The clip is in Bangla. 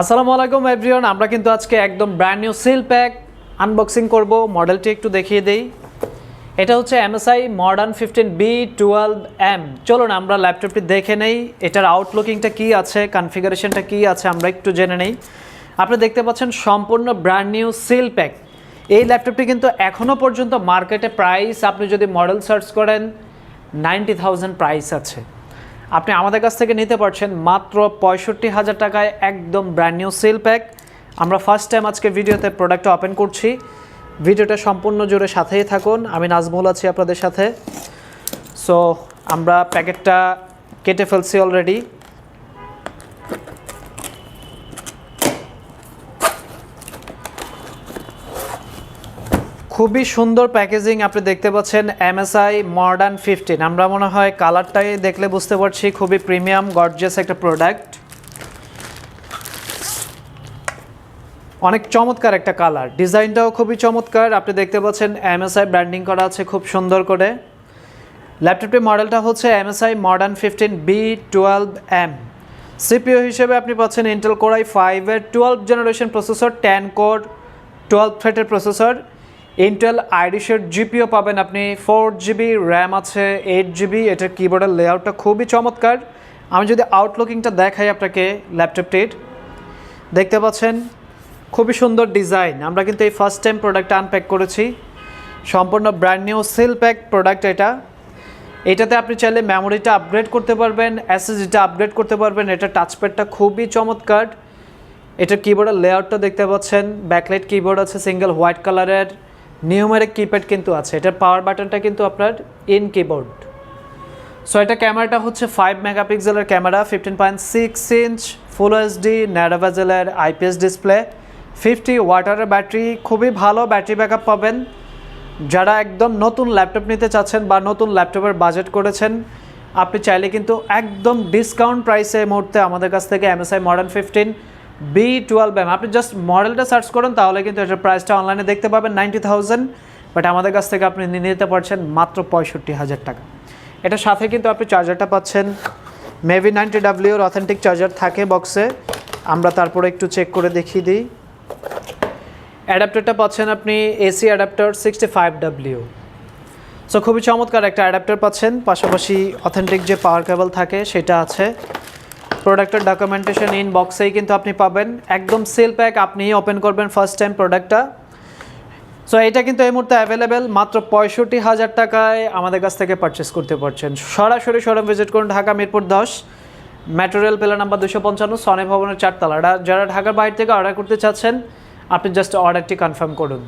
আসসালামু আলাইকুম এভরিওয়ান আমরা কিন্তু আজকে একদম brand new seal pack unboxing করব। মডেলটি একটু দেখিয়ে দেই। এটা হচ্ছে MSI Modern fifteen B twelve M চলুন, আমরা ল্যাপটপটি দেখে নেই। এটার আউটলুকিংটা কী আছে কনফিগারেশনটা কী আছে, আমরা একটু জেনে নেই। আপনি দেখতে পাচ্ছেন সম্পূর্ণ ব্র্যান্ড নিউ সিল প্যাক এই ল্যাপটপটি কিন্তু এখনও পর্যন্ত মার্কেটে প্রাইস আপনি যদি মডেল সার্চ করেন নাইনটি থাউজেন্ড প্রাইস আছে। আপনি আমাদের কাছ থেকে নিতে পারছেন মাত্র পঁয়ষট্টি হাজার টাকায় একদম ব্র্যান্ড নিউ সিল প্যাক আমরা ফার্স্ট টাইম আজকে ভিডিওতে প্রোডাক্টটা ওপেন করছি। ভিডিওটা সম্পূর্ণ জোরে সাথেই থাকুন। আমি নাজমুল আছি আপনাদের সাথে। সো আমরা প্যাকেটটা কেটে ফেলছি অলরেডি খুবই সুন্দর প্যাকেজিং আপনি দেখতে পাচ্ছেন এমএসআই মডার্ন ফিফটিন আমরা মনে হয় কালারটাই দেখলে বুঝতে পারছি, খুবই প্রিমিয়াম গর্জিয়াস একটা প্রোডাক্ট অনেক চমৎকার একটা কালার। ডিজাইনটাও খুবই চমৎকার। আপনি দেখতে পাচ্ছেন এমএসআই ব্র্যান্ডিং করা আছে খুব সুন্দর করে। ল্যাপটপটির মডেলটা হচ্ছে MSI Modern fifteen B twelve M CPU হিসেবে আপনি পাচ্ছেন ইন্টেল কোরাই ফাইভের twelve generation processor ten core twelve থ্রেটের processor Intel আইডিশের জিপিও পাবেন আপনি ফোর জিবি র্যাম আছে এইট জিবি এটার কিবোর্ডের লেআউটটা খুবই চমৎকার। আমি যদি আউটলুকিংটা দেখাই আপনাকে ল্যাপটপটির দেখতে পাচ্ছেন খুবই সুন্দর ডিজাইন আমরা কিন্তু এই ফার্স্ট টাইম প্রোডাক্টটা আনপ্যাক করেছি। সম্পূর্ণ brand new seal pack product এটা। এটাতে আপনি চাইলে মেমোরিটা আপগ্রেড করতে পারবেন এসএসডিটা আপগ্রেড করতে পারবেন। এটা টাচপ্যাডটা খুবই চমৎকার। এটার কিবোর্ডের লেআউটটা দেখতে পাচ্ছেন। ব্যাকলাইট কিবোর্ড আছে সিঙ্গেল হোয়াইট কালারের নিউমেরিক কিপ্যাড কিন্তু আছে। এটার পাওয়ার বাটনটা কিন্তু আপনার ইন কিবোর্ড সো এটা ক্যামেরাটা হচ্ছে ফাইভ মেগাপিক্সেলের camera fifteen point six inch full HD ন্যারোভেজেলের IPS display fifty ওয়াটারের ব্যাটারি খুবই ভালো ব্যাটারি ব্যাকআপ পাবেন। যারা একদম নতুন ল্যাপটপ নিতে চাচ্ছেন বা নতুন ল্যাপটপের বাজেট করেছেন, আপনি চাইলে কিন্তু একদম ডিসকাউন্ট প্রাইসে মুহূর্তে আমাদের কাছ থেকে MSI Modern fifteen B twelve M আপনি জাস্ট মডেলটা সার্চ করুন, তাহলে কিন্তু এটার প্রাইসটা অনলাইনে দেখতে পাবেন নাইনটি থাউজেন্ড বাট আমাদের কাছ থেকে আপনি নিয়ে নিতে পারছেন মাত্র পঁয়ষট্টি হাজার টাকা। এটার সাথে কিন্তু আপনি চার্জারটা পাচ্ছেন মেভি নাইনটি ডাব্লিউর অথেন্টিক চার্জার থাকে বক্সে আমরা তারপরে একটু চেক করে দেখিয়ে দিই। অ্যাডাপ্টারটা পাচ্ছেন আপনি AC adapter sixty five W so খুবই চমৎকার একটা অ্যাডাপ্টার পাচ্ছেন, পাশাপাশি অথেন্টিক যে পাওয়ার কেবল থাকে, সেটা আছে। প্রোডাক্টের ডকুমেন্টেশন ইন বক্সেই কিন্তু আপনি পাবেন। একদম সেল প্যাক আপনি ওপেন করবেন ফার্স্ট টাইম প্রোডাক্টটা সো এটা কিন্তু এই মুহূর্তে অ্যাভেলেবেল মাত্র পঁয়ষট্টি হাজার টাকায় আমাদের কাছ থেকে পারচেস করতে পারছেন। সরাসরি শোরুম ভিজিট করুন, ঢাকা মিরপুর দশ ম্যাটেরিয়াল পেলার নাম্বার দুশো পঞ্চান্ন সনে ভবনের চারতলা। যারা ঢাকার বাইরে থেকে অর্ডার করতে চাচ্ছেন, আপনি জাস্ট অর্ডারটি কনফার্ম করুন।